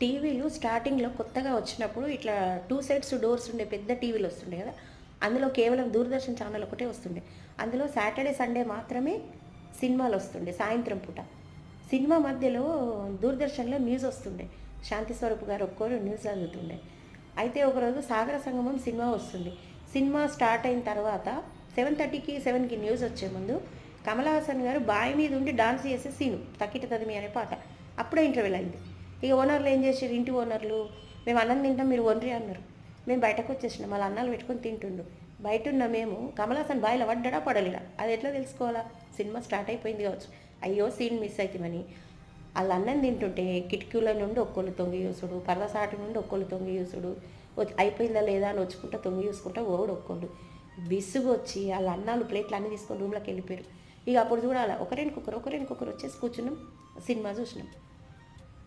టీవీలు స్టార్టింగ్లో కొత్తగా వచ్చినప్పుడు ఇట్లా టూ సైడ్స్ డోర్స్ ఉండే పెద్ద టీవీలు వస్తుండే కదా అందులో కేవలం దూరదర్శన్ ఛానల్ ఒకటే వస్తుండే. అందులో సాటర్డే సండే మాత్రమే సినిమాలు వస్తుండే సాయంత్రం పూట. సినిమా మధ్యలో దూరదర్శన్లో న్యూస్ వస్తుండే. శాంతి స్వరూప్ గారు ఒక్కరు న్యూస్ చదువుతుండే. అయితే ఒకరోజు సాగర సంగమం సినిమా వస్తుంది సినిమా స్టార్ట్ అయిన తర్వాత సెవెన్ థర్టీకి సెవెన్కి న్యూస్ వచ్చే ముందు కమల్ హాసన్ గారు బావి మీద ఉండి డాన్స్ చేసే సీను తక్కిట తదిమి అనే పాట. అప్పుడే ఇంటర్వ్యూల్ అయింది ఇక ఓనర్లు ఏం చేసారు ఇంటి ఓనర్లు. మేము అన్నం తింటాం మీరు ఒండ్రి అన్నారు. మేము బయటకు వచ్చేసినాం వాళ్ళ అన్నాలు పెట్టుకొని తింటుండు. బయట ఉన్న మేము కమలాసన్ బాయిల వడ్డడా పడ్డా పడలేడా. అది ఎట్లా తెలుసుకోవాలా? సినిమా స్టార్ట్ అయిపోయింది కావచ్చు. అయ్యో సీన్ మిస్ అవుతామని వాళ్ళ అన్నం తింటుంటే కిటికీల నుండి ఒక్కళ్ళు తొంగి చూసుడు పర్వసాటి నుండి ఒక్కళ్ళు తొంగి చూసుడు వచ్చి- అయిపోయిందా లేదా అని వచ్చుకుంటా తొంగి చూసుకుంటా ఓడు ఒక్కళ్ళు. విసుగు వచ్చి వాళ్ళ అన్నాలు ప్లేట్లు అన్నీ తీసుకొని రూమ్లోకి వెళ్ళిపోయారు. ఇక అప్పుడు చూడాలి ఒకరికొకరు ఒకరికొకరు వచ్చేసి కూర్చున్నాం సినిమా చూసినాం.